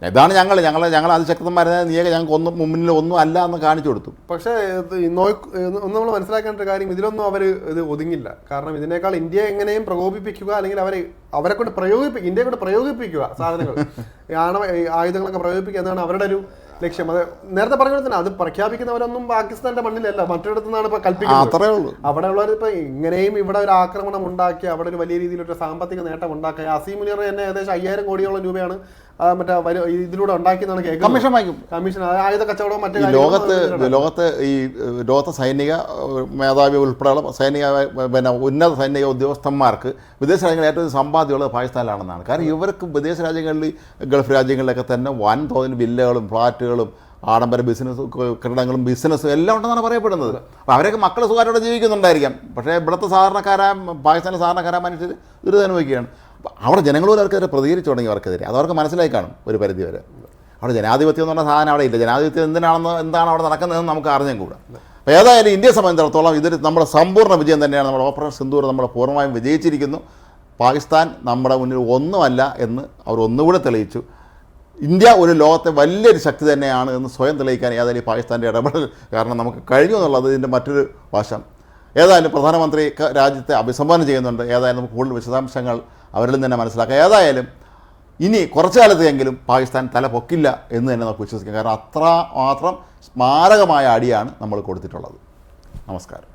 ഇതാണ് ഞങ്ങൾ ഞങ്ങൾ ഞങ്ങൾ അതിശക്തന്മാരെ നീയൊക്കെ ഞങ്ങൾക്ക് ഒന്നും മുന്നിൽ ഒന്നും അല്ല എന്ന് കാണിച്ചു കൊടുത്തു. പക്ഷേ ഒന്ന് നമ്മൾ മനസ്സിലാക്കേണ്ട ഒരു കാര്യം ഇതിലൊന്നും അവർ ഇത് ഒതുങ്ങില്ല. കാരണം ഇതിനേക്കാൾ ഇന്ത്യയെ എങ്ങനെയും പ്രകോപിപ്പിക്കുക അല്ലെങ്കിൽ അവരെ അവരെ കൊണ്ട് പ്രയോഗിപ്പിക്കുക ഇന്ത്യയെ കൊണ്ട് പ്രയോഗിപ്പിക്കുക സാധനങ്ങൾ. ആണവ ആയുധങ്ങളൊക്കെ പ്രയോഗിപ്പിക്കുക എന്നാണ് അവരുടെ ഒരു ലക്ഷ്യം. അത് നേരത്തെ പറഞ്ഞ തന്നെ അത് പ്രഖ്യാപിക്കുന്നവരൊന്നും പാകിസ്ഥാന്റെ മണ്ണിലല്ല. മറ്റൊരിടത്തു നിന്നാണ് ഇപ്പൊ കൽപ്പിക്കുന്നത്. അത്രേ ഉള്ളൂ. അവിടെ ഉള്ളവർ ഇപ്പൊ ഇങ്ങനെയും ഇവിടെ ഒരു ആക്രമണം ഉണ്ടാക്കി അവിടെ ഒരു വലിയ രീതിയിലൊരു സാമ്പത്തിക നേട്ടം ഉണ്ടാക്കി. അസീമുനിയർ തന്നെ ഏകദേശം അയ്യായിരം കോടിയോളം രൂപയാണ് മറ്റേ ഇതിലൂടെ ഉണ്ടാക്കിയെന്നാണ് കേൾക്കുന്നത് കമ്മീഷൻ വാങ്ങിക്കും. കമ്മീഷൻ അത് ആയുധ കച്ചവടവും മറ്റു ലോകത്ത്. ലോകത്ത് ഈ ലോകത്തെ സൈനിക മേധാവി ഉൾപ്പെടെയുള്ള സൈനിക പിന്നെ ഉന്നത സൈനിക ഉദ്യോഗസ്ഥന്മാർക്ക് വിദേശ രാജ്യങ്ങളിൽ ഏറ്റവും സമ്പാദ്യമുള്ളത് പാകിസ്ഥാനിലാണെന്നാണ്. കാരണം ഇവർക്ക് വിദേശ രാജ്യങ്ങളിൽ ഗൾഫ് രാജ്യങ്ങളിലൊക്കെ തന്നെ വൻതോതിൽ വില്ലകളും ഫ്ലാറ്റുകളും ആഡംബര ബിസിനസ് കെട്ടിടങ്ങളും ബിസിനസ്സും എല്ലാം ഉണ്ടെന്നാണ് പറയപ്പെടുന്നത്. അപ്പോൾ അവരൊക്കെ മക്കൾ സുഖമായിട്ടോടെ ജീവിക്കുന്നുണ്ടായിരിക്കാം. പക്ഷേ ഇവിടുത്തെ സാധാരണക്കാരായ പാകിസ്ഥാനിലെ സാധാരണക്കാരായ മനുഷ്യർ ദുരിതം അനുഭവിക്കുകയാണ് അവിടെ ജനങ്ങൾ പോലും അവർക്കെതിരെ പ്രതികരിച്ചു തുടങ്ങി അവർക്കെതിരെ. അത് അവർക്ക് മനസ്സിലായി കാണും ഒരു പരിധി വരെ അവിടെ ജനാധിപത്യം എന്ന് പറഞ്ഞ സാധനം അവിടെ ഇല്ല. ജനാധിപത്യം എന്തിനാണെന്ന് എന്താണ് അവിടെ നടക്കുന്നതെന്ന് നമുക്ക് അറിഞ്ഞും കൂടാ. അപ്പോൾ ഏതായാലും ഇന്ത്യയെ സംബന്ധിച്ചിടത്തോളം ഇതൊരു നമ്മുടെ സമ്പൂർണ വിജയം തന്നെയാണ്. നമ്മുടെ ഓപ്പറേഷൻ സിന്ദൂർ നമ്മൾ പൂർണമായും വിജയിച്ചിരിക്കുന്നു. പാകിസ്ഥാൻ നമ്മുടെ മുന്നിൽ ഒന്നുമല്ല എന്ന് അവർ ഒന്നുകൂടെ തെളിയിച്ചു. ഇന്ത്യ ഒരു ലോകത്തെ വലിയൊരു ശക്തി തന്നെയാണ് എന്ന് സ്വയം തെളിയിക്കാൻ ഏതായാലും പാകിസ്ഥാന്റെ ഇടപെടൽ കാരണം നമുക്ക് കഴിഞ്ഞു എന്നുള്ളത് ഇതിന്റെ മറ്റൊരു വശം. ഏതായാലും പ്രധാനമന്ത്രി രാജ്യത്തെ അഭിസംബോധന ചെയ്യുന്നുണ്ട്. ഏതായാലും നമുക്ക് കൂടുതൽ വിശദാംശങ്ങൾ അവരിൽ തന്നെ മനസ്സിലാക്കുക ഏതായാലും ഇനി കുറച്ചു കാലത്തെങ്കിലും പാകിസ്ഥാൻ തല പൊക്കില്ല എന്ന് തന്നെ നമുക്ക് വിശ്വസിക്കാം. കാരണം അത്ര മാത്രം സ്മാരകമായ അടിയാണ് നമ്മൾ കൊടുത്തിട്ടുള്ളത്. നമസ്കാരം.